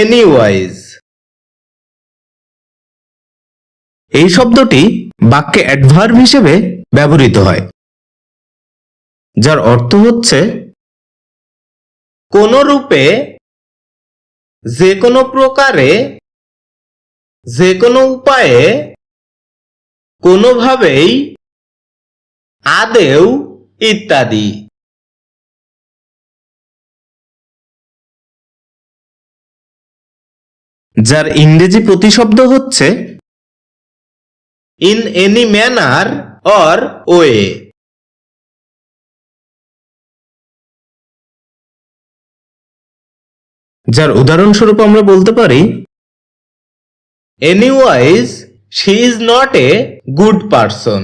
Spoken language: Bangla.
এনিওয়াইজ এই শব্দটি বাক্যে অ্যাডভার্ব হিসেবে ব্যবহৃত হয়, যার অর্থ হচ্ছে কোন রূপে যে কোনো প্রকারে, যে কোনো উপায়ে কোনোভাবেই আদেও ইত্যাদি। যার ইংরেজি প্রতিশব্দ হচ্ছে in any manner or way যার উদাহরণস্বরূপ আমরা বলতে পারি anywise she is not a good person